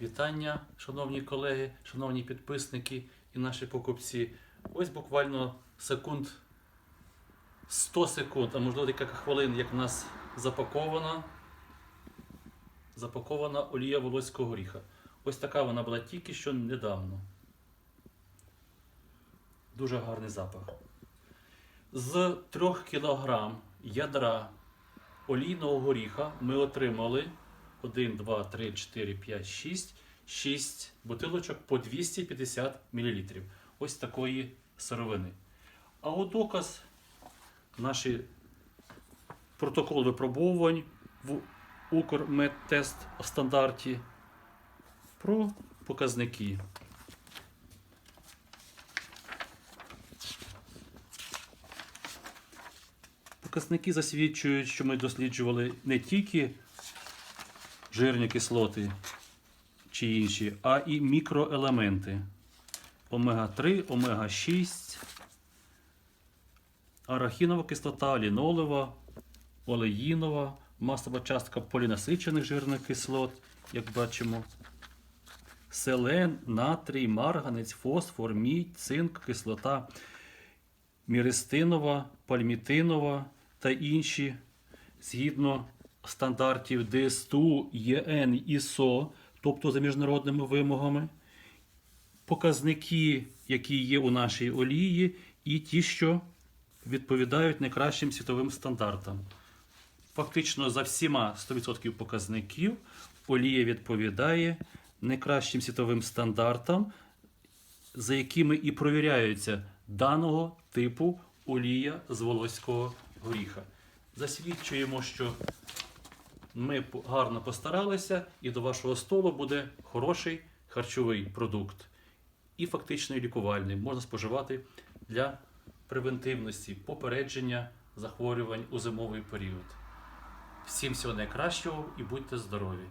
Вітання, шановні колеги, шановні підписники і наші покупці. Ось буквально секунд 100 секунд, а можливо декілька хвилин, як в нас запакована, запакована олія волоського горіха. Ось така вона була тільки що недавно. Дуже гарний запах. З 3 кг ядра олійного горіха ми отримали 1, 2, 3, 4, 5, 6, 6 бутилочок по 250 мл. Ось такої сировини. А от доказ наші протокол випробовувань в Укрмедтест стандарті про показники. Показники засвідчують, що ми досліджували не тільки жирні кислоти чи інші, а і мікроелементи. Омега-3, омега-6, арахінова кислота, лінолева, олеїнова, масова частка полінасичених жирних кислот, як бачимо. Селен, натрій, марганець, фосфор, мідь, цинк, кислота міристинова, пальмітинова та інші згідно стандартів ДСТУ, ЄН, ІСО, тобто за міжнародними вимогами, показники, які є у нашій олії, і ті, що відповідають найкращим світовим стандартам. Фактично за всіма 100% показників олія відповідає найкращим світовим стандартам, за якими і провіряються даного типу олія з волоського горіха. Засвідчуємо, що ми гарно постаралися, і до вашого столу буде хороший харчовий продукт. І фактично лікувальний. Можна споживати для превентивності, попередження захворювань у зимовий період. Всім всього найкращого і будьте здорові!